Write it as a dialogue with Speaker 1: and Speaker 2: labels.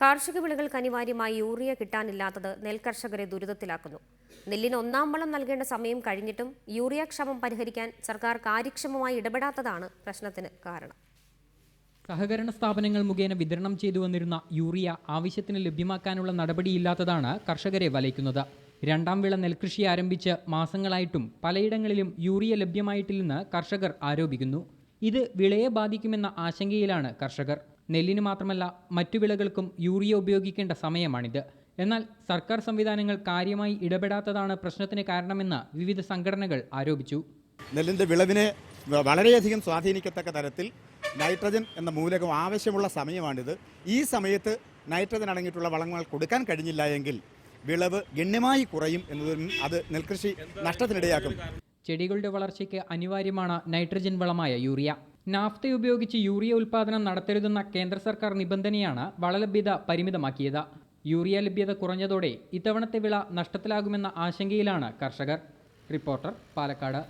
Speaker 1: കാർഷിക വിളകൾക്ക് അനിവാര്യമായി യൂറിയ കിട്ടാനില്ലാത്തത് നെൽകർഷകരെ ദുരിതത്തിലാക്കുന്നു. നെല്ലിന് ഒന്നാം വളം നൽകേണ്ട സമയം കഴിഞ്ഞിട്ടും യൂറിയ ക്ഷമം പരിഹരിക്കാൻ സർക്കാർ കാര്യക്ഷമമായി ഇടപെടാത്തതാണ് പ്രശ്നത്തിന് കാരണം.
Speaker 2: സഹകരണ സ്ഥാപനങ്ങൾ മുഖേന വിതരണം ചെയ്തു വന്നിരുന്ന യൂറിയ ആവശ്യത്തിന് ലഭ്യമാക്കാനുള്ള നടപടിയില്ലാത്തതാണ് കർഷകരെ വലയ്ക്കുന്നത്. രണ്ടാം വിള നെൽകൃഷി ആരംഭിച്ച് മാസങ്ങളായിട്ടും പലയിടങ്ങളിലും യൂറിയ ലഭ്യമായിട്ടില്ലെന്ന് കർഷകർ ആരോപിക്കുന്നു. ഇത് വിളയെ ബാധിക്കുമെന്ന ആശങ്കയിലാണ് കർഷകർ. നെല്ലിന് മാത്രമല്ല മറ്റു വിളകൾക്കും യൂറിയ ഉപയോഗിക്കേണ്ട സമയമാണിത്. എന്നാൽ സർക്കാർ സംവിധാനങ്ങൾ കാര്യമായി ഇടപെടാത്തതാണ് പ്രശ്നത്തിന് കാരണമെന്ന് വിവിധ സംഘടനകൾ ആരോപിച്ചു.
Speaker 3: നെല്ലിന്റെ വിളവിനെ വളരെയധികം സ്വാധീനിക്കത്തക്ക തരത്തിൽ നൈട്രജൻ എന്ന മൂലകം ആവശ്യമുള്ള സമയമാണിത്. ഈ സമയത്ത് നൈട്രജൻ അടങ്ങിയിട്ടുള്ള വളങ്ങൾ കൊടുക്കാൻ കഴിഞ്ഞില്ല എങ്കിൽ വിളവ് ഗണ്യമായി കുറയും എന്നതും അത് നെൽകൃഷി നഷ്ടത്തിനിടയാക്കും.
Speaker 2: ചെടികളുടെ വളർച്ചയ്ക്ക് അനിവാര്യമാണ് നൈട്രജൻ വളമായ യൂറിയ. നാഫ്ത ഉപയോഗിച്ച് യൂറിയ ഉൽപ്പാദനം നടത്തരുതെന്ന കേന്ദ്ര സർക്കാർ നിബന്ധനയാണ് വളലഭ്യത പരിമിതമാക്കിയത്. യൂറിയ ലഭ്യത കുറഞ്ഞതോടെ ഇത്തവണത്തെ വിള നഷ്ടത്തിലാകുമെന്ന ആശങ്കയിലാണ് കർഷകർ. റിപ്പോർട്ടർ പാലക്കാട്.